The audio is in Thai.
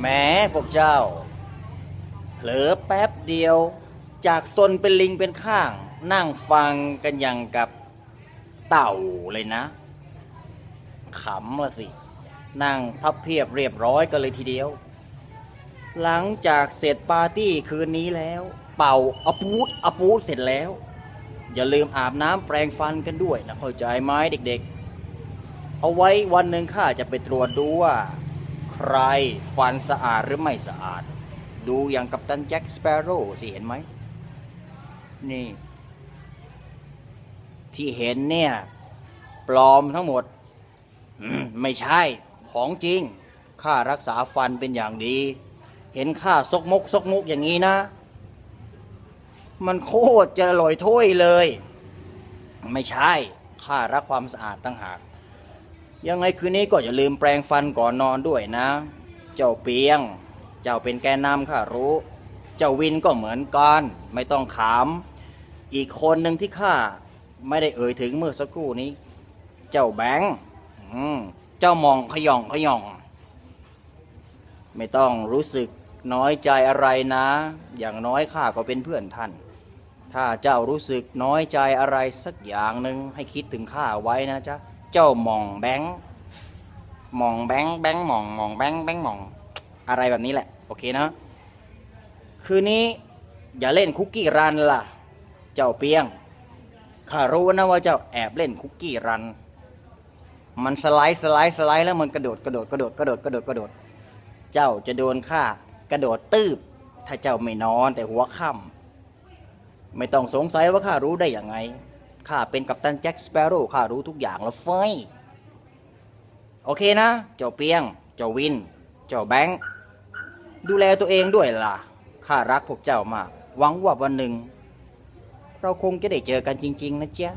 แม้พวกเจ้า เผลอแป๊บเดียว จากซนเป็นลิงเป็นข้าง นั่งฟังกันอย่างกับเต่าเลยนะ ขำละสิ นั่งพับเพียบเรียบร้อยกันเลยทีเดียว หลังจากเสร็จปาร์ตี้คืนนี้แล้ว เป่าอปูดอปูดเสร็จแล้ว อย่าลืมอาบน้ำแปรงฟันกันด้วยนะเข้าใจไหมเด็กๆ เอาไว้วันหนึ่งข้าจะไปตรวจดูว่า ใครฟันสะอาดหรือไม่สะอาด ดูอย่างกับตันแจ็คสเปโร่สิเห็นไหม นี่ ที่เห็นเนี่ย ปลอมทั้งหมดไม่ใช่ของจริงข้ารักษาฟันเป็นอย่างดี เห็นข้าซกมกซกมกอย่างนี้นะ มันโคตรจะอร่อยถ้วยเลย ไม่ใช่ข้ารักความสะอาดตั้งหาก ยังไงคืนนี้ก็อย่าลืมแปรงฟันก่อนนอนด้วยนะ เจ้าเปียง เจ้าเป็นแกนนำข้ารู้ เจ้าวินก็เหมือนกัน ไม่ต้องขามอีกคนหนึ่งที่ข้าไม่ได้เอ่ยถึงเมื่อสักครู่นี้ เจ้าแบงค์เจ้ามองขย่องขย่อง ไม่ต้องรู้สึกน้อยใจอะไรนะ อย่างน้อยข้าก็เป็นเพื่อนท่าน ถ้าเจ้ารู้สึกน้อยใจอะไรสักอย่างหนึ่งให้คิดถึงข้าไว้นะจ๊ะ เจ้ามองแบงค์มองแบงค์แบงค์มองมองแบงค์แบงค์มองอะไรแบบนี้แหละ โอเคนะ คืนนี้อย่าเล่นคุกกี้รันล่ะ เจ้าเปียงข้ารู้นะว่าเจ้าแอบเล่นคุกกี้รัน มันสไลด์สไลด์สไลด์แล้วมันกระโดดกระโดดกระโดดกระโดดกระโดดกระโดด เจ้าจะโดนข้ากระโดดตืบถ้าเจ้าไม่นอนแต่หัวค่ำไม่ต้องสงสัยว่าข้ารู้ได้อย่างไง ข้าเป็นกัปตันแจ็คสเปโร่ข้ารู้ทุกอย่างแล้วเฟยโอเคนะ เจ้าเปียง เจ้าวิน เจ้าแบงค์ดูแลตัวเองด้วยล่ะ ข้ารักพวกเจ้ามาก หวังว่าวันหนึ่ง เราคงจะได้เจอกันจริง ๆ นะเจ๊ะ